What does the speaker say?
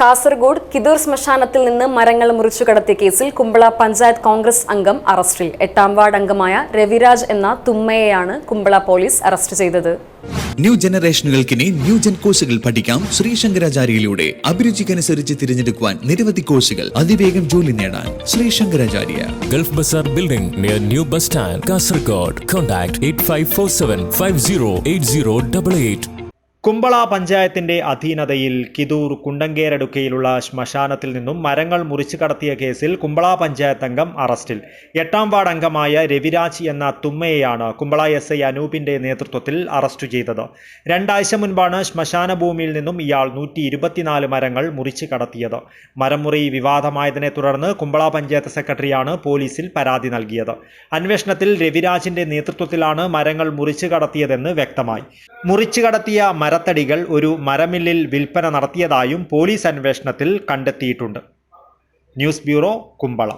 കാസർഗോഡ് കിദൂർ ശ്മശാനത്തിൽ നിന്ന് മരങ്ങൾ മുറിച്ചു കടത്തിയ കേസിൽ കുമ്പള പഞ്ചായത്ത് കോൺഗ്രസ് അംഗം അറസ്റ്റിൽ എട്ടാം വാർഡ് അംഗമായ രവിരാജ് എന്ന തുമ്മയെയാണ് കുമ്പള പോലീസ് അറസ്റ്റ് ചെയ്തത് ന്യൂ ജനറേഷനുകൾക്കിനി ന്യൂ ജൻ കോഴ്സുകൾ പഠിക്കാം ശ്രീ ശങ്കരാചാര്യയിലൂടെ അഭിരുചിക്കനുസരിച്ച് തിരഞ്ഞെടുക്കുവാൻ നിരവധി കോഴ്സുകൾ അതിവേഗം ജോലി നേടാൻ Shri Shankaracharya Gulf Bazaar Building near New Bus Stand, Kasargod. Contact 8547 508088. Kumbla പഞ്ചായത്തിന്റെ അധീനതയിൽ കിതൂർ കുണ്ടങ്കേരടുക്കയിലുള്ള ശ്മശാനത്തിൽ നിന്നും മരങ്ങൾ മുറിച്ചു കടത്തിയ കേസിൽ കുമ്പള പഞ്ചായത്ത് അംഗം അറസ്റ്റിൽ. എട്ടാം വാർഡ് അംഗമായ രവിരാജ് എന്ന തുമ്മയെയാണ് കുമ്പള എസ് ഐ അനൂപിന്റെ നേതൃത്വത്തിൽ അറസ്റ്റ് ചെയ്തത്. രണ്ടാഴ്ച മുൻപാണ് ശ്മശാന ഭൂമിയിൽ നിന്നും ഇയാൾ നൂറ്റി മരങ്ങൾ മുറിച്ചു കടത്തിയത്. മരമുറി വിവാദമായതിനെ തുടർന്ന് കുമ്പള പഞ്ചായത്ത് സെക്രട്ടറിയാണ് പോലീസിൽ പരാതി നൽകിയത്. അന്വേഷണത്തിൽ രവിരാജിന്റെ നേതൃത്വത്തിലാണ് മരങ്ങൾ മുറിച്ചു കടത്തിയതെന്ന് വ്യക്തമായി. മുറിച്ചു കടത്തിയ മരത്തടികൾ ഒരു മരമില്ലിൽ വിൽപ്പന നടത്തിയതായും പോലീസ് അന്വേഷണത്തിൽ കണ്ടെത്തിയിട്ടുണ്ട്. News bureau Kumbla.